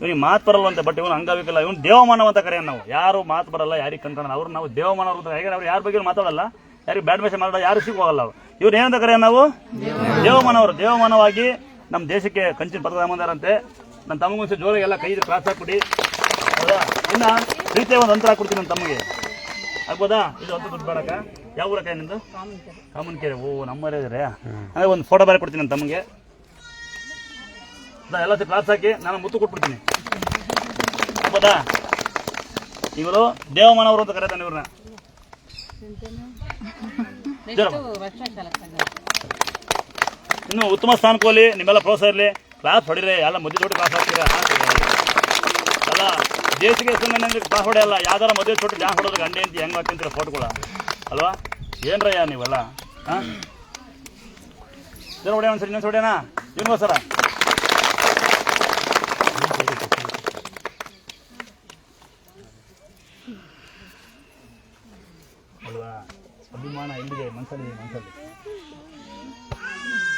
ಇವನಿಗೆ ಮಾತು ಬರಲ್ಲ ಅಂತ ಬಟ್ ಇವನು ಅಂಗವಿಕಲ ಇವನು ದೇವಮಾನವ ಅಂತ ಕರೆಯೋಣ ನಾವು. ಯಾರು ಮಾತು ಬರಲ್ಲ ಯಾರಿಗೆ ಕಣ್ಕಣ ಅವ್ರು ನಾವು ದೇವಮಾನವರು ಅಂತ. ಹೇಗೆ ಅವ್ರು ಯಾರ ಬಗ್ಗೆ ಮಾತಾಡಲ್ಲ. ಯಾರಿಗೆ ಬ್ಯಾಡ್ ಮೆಸೇಜ್ ಮಾಡಲ್ಲ ಯಾರು ಸಿಕ್ಕ ಹೋಗಲ್ಲ ಅವ್ರು. ಇವ್ರು ಏನಂತ ಕರೆಯ ನಾವು? ದೇವಮಾನವರು ದೇವಮಾನವಾಗಿ ನಮ್ಮ ದೇಶಕ್ಕೆ ಕಂಚಿನ ಪದ ತಗೊಂಬಂದಾರಂತೆ. ನನ್ನ ತಮ್ಮಗೊಂದು ಜೋರಾಗಿ ಎಲ್ಲ ಕೈ ಕ್ರಾಸ್ ಹಾಕ್ಬಿಡಿ. ಹೌದಾ? ಇನ್ನ ರೀತಿಯ ಒಂದು ಅಂತರ ಹಾಕ್ಬಿಡ್ತೀನಿ ನನ್ನ ತಮ್ಮಗೆ. ಆಗ್ಬೋದಾ? ಇದು ಅಂತ ದುಡ್ಡು ಬೇಡಕ್ಕ? ಯಾವ ಊರಕ್ಕ ನಿಂದು? ಕಾಮನ್ಕೆರೆ ಓ ನಮ್ಮರೇ ಇದ್ರೆ. ಅದೇ ಒಂದು ಫೋಟೋ ಬರ ಕೊಡ್ತೀನಿ ನನ್ನ ತಮ್ಮಗೆ. ಅದ ಎಲ್ಲ ಕ್ಲಾಸ್ ಹಾಕಿ ನಾನು ಮುತ್ತು ಕೊಟ್ಬಿಡ್ತೀನಿ. ಹೌದಾ ಇವರು ದೇವಮಾನವರು ಅಂತ ಕರೀತಾನೆ ಇವ್ರನ್ನ ಇನ್ನು ಉತ್ತಮ ಸ್ಥಾನಕ್ಕೆ ಹೋಗಲಿ ನಿಮ್ಮೆಲ್ಲ ಪ್ರೋತ್ಸಾಹ ಇರಲಿ. ಕ್ಲಾಸ್ ಹೊಡಿರಿ ಎಲ್ಲ ಮದುವೆ ದೊಡ್ಡ ಕ್ಲಾಸ್ ಹಾಕ್ತೀರಾ? ಅಲ್ಲ ದೇಶಕ್ಕೆ ಸುಮ್ಮನೆ ಕ್ಲಾಸ್ ಹೊಡೆಯಲ್ಲ ಯಾವ್ದಾರ ಮದುವೆ ಚೋಟಿ ಜಾಸ್ ಹೊಡೋದು ಗಂಡೆ ಅಂತ ಹೆಂಗ್ ಹಾಕ್ತಿಂತೀರ ಫೋಟೋಗಳ ಅಲ್ವಾ? ಏನ್ರಯ್ಯ ನೀವೆಲ್ಲ? ಹಾಂ? ಜನ ಹೊಡೆಯೋಣ ಸರಿ ಇನ್ನೊಂದು ಹೊಡೆಯೋಣ? ನಿಮ್ಗೋಸ್ಕರ ಅಲ್ವಾ? ಅಭಿಮಾನ ಇಲ್ಲಿದೆ ಮನಸ್ಸಲ್ಲಿ ಮನಸ್ಸಲ್ಲಿ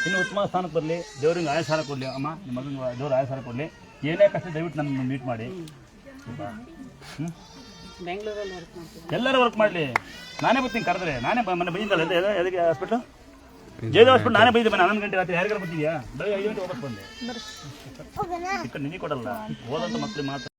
ಇನ್ನು ಉತ್ತಮ ಸ್ಥಾನಕ್ಕೆ ಬರಲಿ ದೇವ್ರಿಗೆ ಆಯ ಸಾರ ಕೊಡಲಿ ಅಮ್ಮ ನಿಮ್ಮ ಮಗನ ದೇವ್ರು ಆಯ ಸಾರ ಕೊಡಲಿ. ಏನೇ ಕಷ್ಟ ದಯವಿಟ್ಟು ನನ್ನ ಮೀಟ್ ಮಾಡಿ. ಹ್ಞೂ ಬೆಂಗಳೂರಲ್ಲಿ ವರ್ಕ್ ಮಾಡ್ತೀನಿ. ಎಲ್ಲರೂ ವರ್ಕ್ ಮಾಡಲಿ. ನಾನೇ ಬರ್ತೀನಿ ಕರೆದ್ರೆ. ನಾನೇ ಮನೆ ಬಂದಿದ್ದಲ್ಲ ಎದೆ ಎದಕ್ಕೆ ಹಾಸ್ಪಿಟ್ಲು ಜಯದೇವ್ ಹಾಸ್ಪಿಟಲ್ ನಾನೇ ಬಂದಿದ್ದೆ ಹನ್ನೊಂದು ಗಂಟೆ ರಾತ್ರಿ. ಯಾರಿಗಾರ ಬಂದಿದ್ಯಾ ಬೆಳಗ್ಗೆ ಐದು ಗಂಟೆ ವಾಪಸ್ ಬಂದೆ. ನಿನಗೆ ಕೊಡಲ್ಲ. ಹೋದಂತ ಮಕ್ಳಿಗೆ ಮಾತ್ರ.